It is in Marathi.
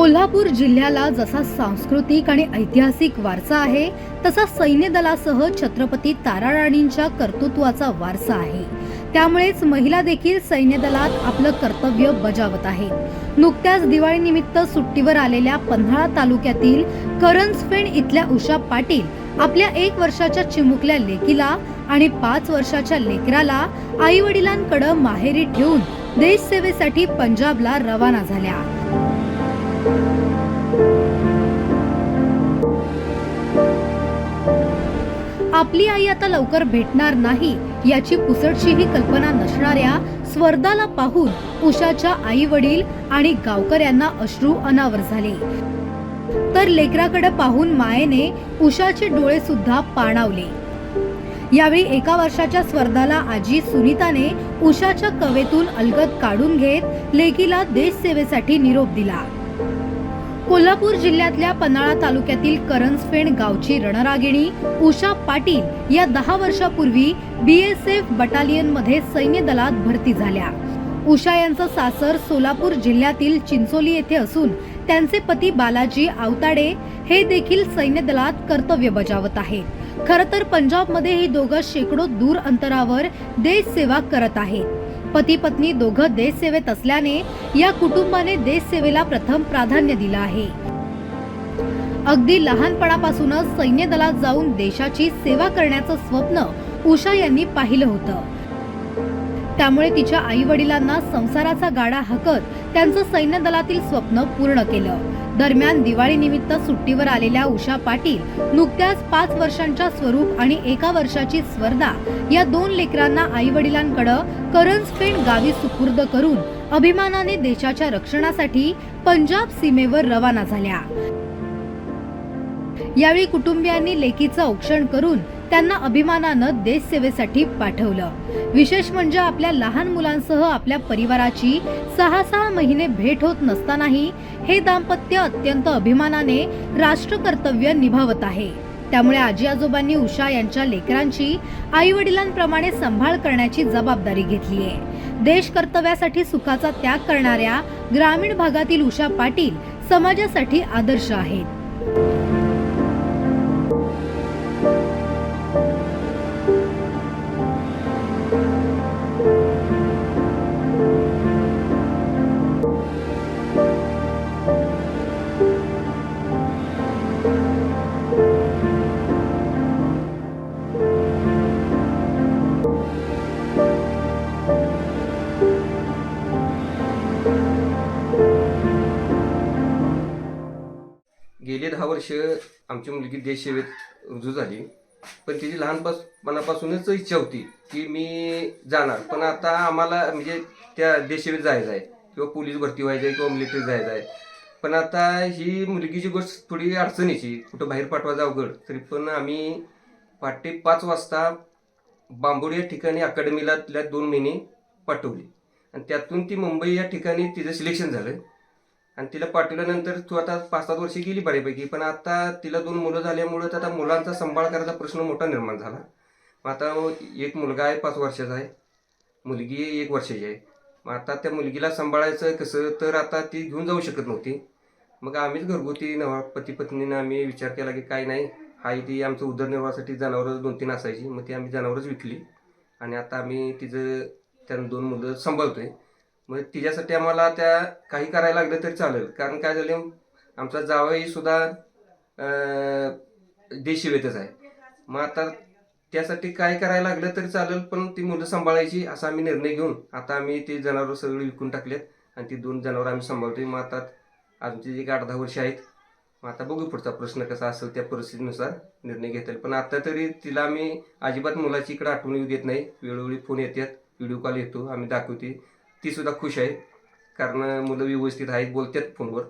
कोल्हापूर जिल्ह्याला जसा सांस्कृतिक आणि ऐतिहासिक वारसा आहे तसा सैन्य दलासह छत्रपती ताराराणींच्या कर्तृत्वाचा वारसा आहे. त्यामुळेच महिला देखील सैन्य दलात आपलं कर्तव्य बजावत आहेत. नुकत्याच दिवाळीनिमित्त सुट्टीवर आलेल्या पन्हाळा तालुक्यातील करंजफेण इथल्या उषा पाटील आपल्या एक वर्षाच्या चिमुकल्या लेकीला आणि पाच वर्षाच्या लेकराला आई वडिलांकडे माहेरी ठेवून देशसेवेसाठी पंजाबला रवाना झाल्या. आपली आई आता लवकर भेटणार नाही याची पुसटशीही कल्पना नसणाऱ्या स्वर्दाला पाहून उषाच्या आई वडील आणि गावकऱ्यांना अश्रू अनावर झाले. तर लेकराकडे पाहून मायेने उषाचे डोळे सुद्धा पाणावले. यावेळी एका वर्षाच्या स्पर्धाला आजी सुनीताने उषाच्या कवेतून अलगद काढून घेत लेकीला देशसेवेसाठी निरोप दिला. कोल्हापूर जिल्ह्यातल्या पन्हाळा तालुक्यातील करंजफेण गावची रणरागिणी उषा पाटील या दहा वर्षापूर्वी बीएसएफ बटालियनमध्ये सैन्य दलात भरती झाल्या. उषा यांचं सासर सोलापूर जिल्ह्यातील चिंचोली येथे असून त्यांचे पती बालाजी आवताडे हे देखील सैन्य दलात कर्तव्य बजावत आहेत. खर तर पंजाबमध्ये हे दोघं शेकडो दूर अंतरावर देश सेवा करत आहेत. पती पत्नी दोघं देशसेवेत असल्याने या कुटुंबाने देशसेवेला प्रथम प्राधान्य दिलं आहे. अगदी लहानपणापासूनच सैन्य दलात जाऊन देशाची सेवा करण्याचं स्वप्न उषा यांनी पाहिलं होतं. त्यामुळे तिच्या आई वडिलांना संसाराचा गाडा हकत त्यांचं सैन्य दलातील स्वप्न पूर्ण केलं. दरम्यान दिवाळी निमित्त सुट्टीवर आलेल्या उषा पाटील नुकत्याच पाच वर्षांच्या स्वरूप आणि एका वर्षाची स्पर्धा या दोन लेकरांना आई वडिलांकडं करंजफेण गावी सुपूर्द करून अभिमानाने देशाच्या रक्षणासाठी पंजाब सीमेवर रवाना झाल्या. यावेळी कुटुंबियांनी लेकीचं औक्षण करून त्यांना अभिमानानं देशसेवेसाठी पाठवलं. विशेष म्हणजे आपल्या लहान मुलांसह आपल्या परिवाराची सहा सहा महिने भेट होत नसतानाही हे दाम्पत्य अत्यंत अभिमानाने राष्ट्रकर्तव्य निभावत आहे. त्यामुळे आजी आजोबांनी उषा यांच्या लेकरांची आई वडिलांप्रमाणे सांभाळ करण्याची जबाबदारी घेतली आहे. देश कर्तव्यासाठी सुखाचा त्याग करणाऱ्या ग्रामीण भागातील उषा पाटील समाजासाठी आदर्श आहेत. वर्ष आमची मुलगी देशसेवेत रुजू झाली. पण तिची लहानपणापासूनच इच्छा होती की मी जाणार. पण आता आम्हाला म्हणजे त्या देशसेवेत जायचं आहे. किंवा पोलीस भरती व्हायचं आहे किंवा मिलिटरी जायचं आहे. पण आता ही मुलगीची गोष्ट थोडी अडचणीची. कुठं बाहेर पाठवायचं अवघड. तरी पण आम्ही पहाटे पाच वाजता बांबोडी या ठिकाणी अकॅडमीला तिला दोन महिने पाठवली. आणि त्यातून ती मुंबई या ठिकाणी तिचं सिलेक्शन झालं. आणि तिला पाठवल्यानंतर तू आता पाच सात वर्षी गेली बऱ्यापैकी पण आता तिला दोन मुलं झाल्यामुळं आता मुलांचा सांभाळ करायचा प्रश्न मोठा निर्माण झाला. मग आता एक मुलगा आहे पाच वर्षाचा आहे. मुलगी एक वर्षाची आहे. मग आता त्या मुलगीला सांभाळायचं कसं तर आता ती घेऊन जाऊ शकत नव्हती. मग आम्हीच घरगुती नवा पती पत्नीनं आम्ही विचार केला की काय नाही हाय ती आमचं उदरनिर्वाहासाठी जनावरं दोन तीन असायची मग ती आम्ही जनावरच विकली. आणि आता आम्ही तिचं त्यानं दोन मुलं सांभाळतोय. मग तिच्यासाठी आम्हाला त्या काही करायला लागलं तरी चालेल. कारण काय झालं आमचा जावई सुद्धा देशी वेतच आहे. मग आता त्यासाठी काय करायला लागलं तरी चालेल पण ती मुलं सांभाळायची असा आम्ही निर्णय घेऊन आता आम्ही ती जनावरं सगळी विकून टाकलेत आणि ती दोन जनावरं आम्ही सांभाळतोय. मग आता आमची जी एक आठ दहा वर्ष आहेत मग आता बघू पुढचा प्रश्न कसा असेल त्या परिस्थितीनुसार निर्णय घेता येईल. पण आता तरी तिला आम्ही अजिबात मुलाची इकडे आठवण येऊ देत नाही. वेळोवेळी फोन येतात व्हिडिओ कॉल येतो आम्ही दाखवते ती सुद्धा खुश आहे. कारण मुलं व्यवस्थित आहेत बोलतात फोनवर.